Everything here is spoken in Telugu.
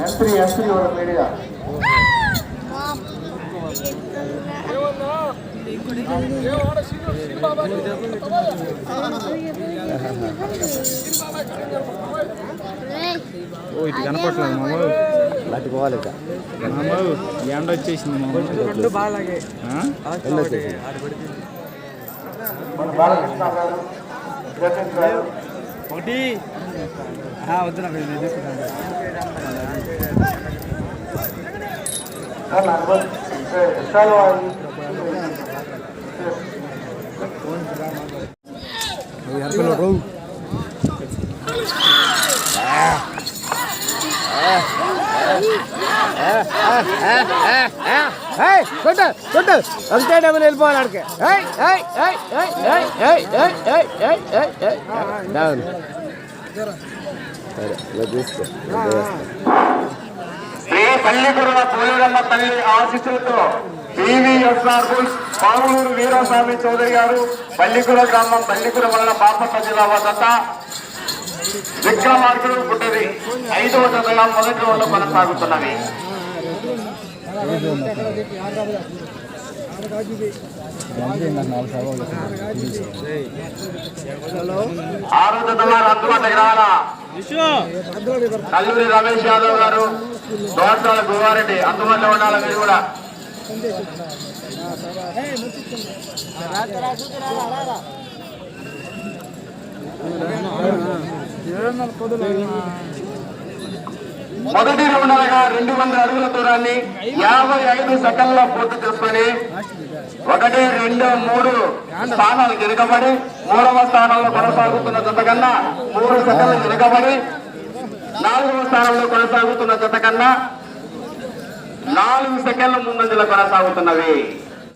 ఎంత్రీ ఎంత్రీ ఒక మీడియా ఓ ఇటు కనపట్లేదు మామూలు. పట్టుకోవాలి ఎండ వచ్చేసింది ఒకటి. వద్దున కొట్ట కొట్ట అంతే డబ్బులు వెళ్ళిపోవాలి అడికి డౌన్ తీసుకో ఏ తల్లి ఆశిస్సులతో బీవీఎస్ పావులూరు వీరస్వామి చౌదరి గారు పల్లికుర గ్రామం పల్లికుర వలన బాపట్ల జిల్లా వద్ద విక్రమార్కుడు పుట్టది దశగా మొదటి రోజులో కొనసాగుతున్నవి కల్లూరి రమేష్ యాదవ్ గారు దోటాల గువారెడ్డి అందుబాటులో ఉండాలి మీరు కూడా. ఏడు వందల పదులు మొదటి రౌండ్గా రెండు వందల అడుగుల దూరాన్ని యాభై ఐదు సెకండ్ల పూర్తి చేసుకొని ఒకటి రెండు మూడు స్థానాలు వెనుకబడి మూడవ స్థానంలో కొనసాగుతున్న జత కన్నా మూడు సెకండ్లు వెనుకబడి నాలుగవ స్థానంలో కొనసాగుతున్న జత కన్నా నాలుగు సెకండ్ల ముందంజలో కొనసాగుతున్నవి.